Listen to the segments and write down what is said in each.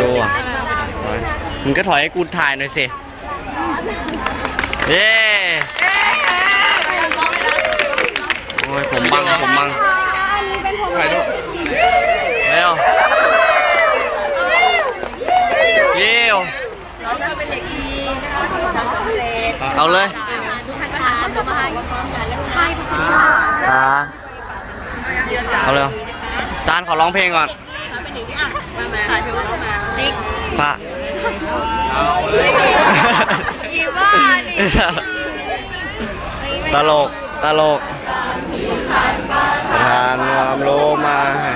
ดูอะมึงก็ถอยให้กูถ่ายหน่อยสิ เย้โอ้ยผมบังผมบังถ่ายรูปเร็วเยี่ยวน้องก็เป็นเด็กดีนะคะทำสำเร็จเอาเลยทุกท่านก็ทำทำมาให้ซ้อมกันแล้วใช่ค่ะตาเอาเลยจานขอร้องเพลงก่อน เขาเป็นเด็กที่อะมามาถ่ายรูปมาติ๊กพระอีบ้านี่ตลก ตลก ประธานความรู้มาให้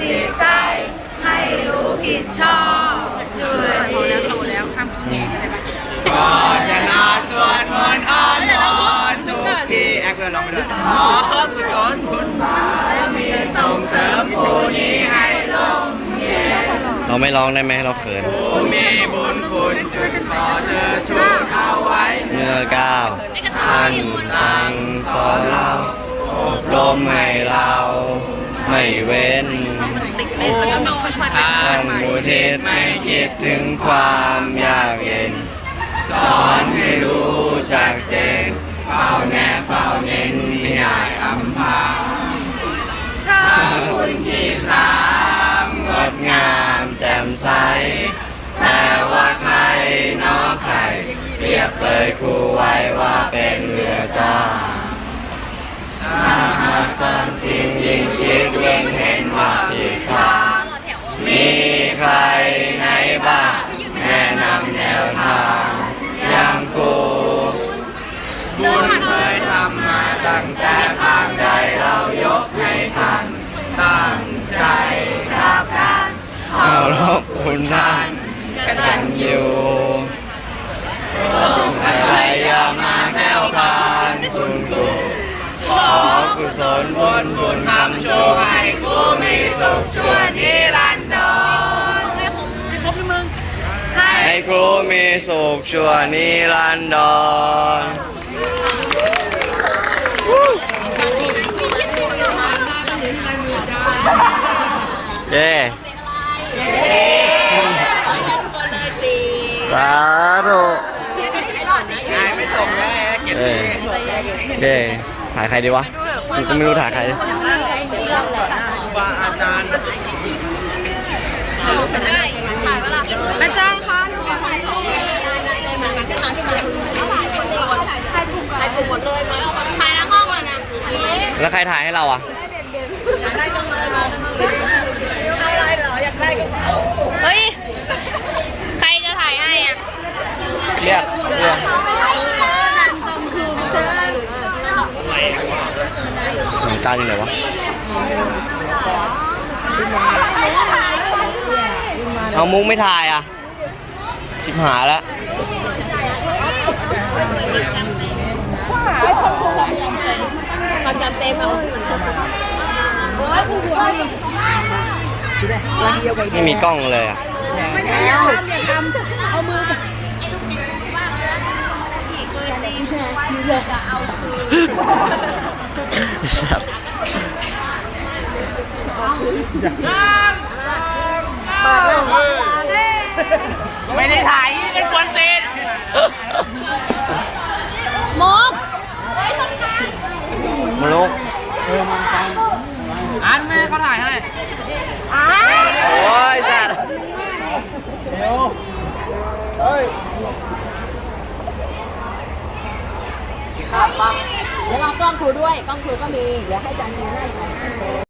จิตใจให้รู้ผิดชอบช่วยโตแล้วโตแล้วห้ามขี้แงใช่ปะก่อนจะนอนสวดมนต์อ้อนวอนทุกทีแอคเลยลองไปด้วยขอกุศลบุญ เราไม่ร้องได้ไหมเราเขินผู้มีบุญคุณจึงขอเธอช่วยเอาไว้เมื่อก้าวท่านสั่งสอนเราอบรมให้เรา ไม่เว้นท่านมุทิตไม่คิดถึงความยากเย็น สอนให้ บเปยครูไว้ว่าเป็นเรือจ้าถ้าหากความจริงยิ่งคิดยิ่งเห็นว่าผิดทางมีใครไหนบ้างแนะนำแนวทางย่างครูบุญเคยทำมาตั้งแต่ปางใดเรายกให้ท่านตั้งใจกับการเอารบคุณท่านกตันอ ศลบุญบุญคำโชคให้ครูมีสุขชั่วนิรันดรให้ครูมีสุขชั่วนิรันดรเย้สาธุงานไม่ส่งแล้วเก็บเอ้ยเย้ถ่ายใครดีวะ กูก็ไม่รู้ถ่ายใครบาอาจารย์แม่จ้างคะถ่ายรูปมากันที่มาที่มาถ่ายถูกถ่ายถูกหมดเลยมาถ่ายทั้งห้องเลยนะแล้วใครถ่ายให้เราอะ เฮ้ย ใครจะถ่ายให้อะ เรียกเรียกหนัง จานอยู่ไหนวะเอามุ้งไม่ถ่ายอะชิบหาแล้วความจำเต็มเอาไม่มีกล้องเลยอะ สัตว์ไม่ได้ถ่ายเป็นคนติด มก มลุก อันแม่เขาถ่ายให้ โอ้ยสัตว์ เดี๋ยวเราก ล้องครูด้วยกล้องครูก็มีเดี๋ยวให้จันทร์ดูให้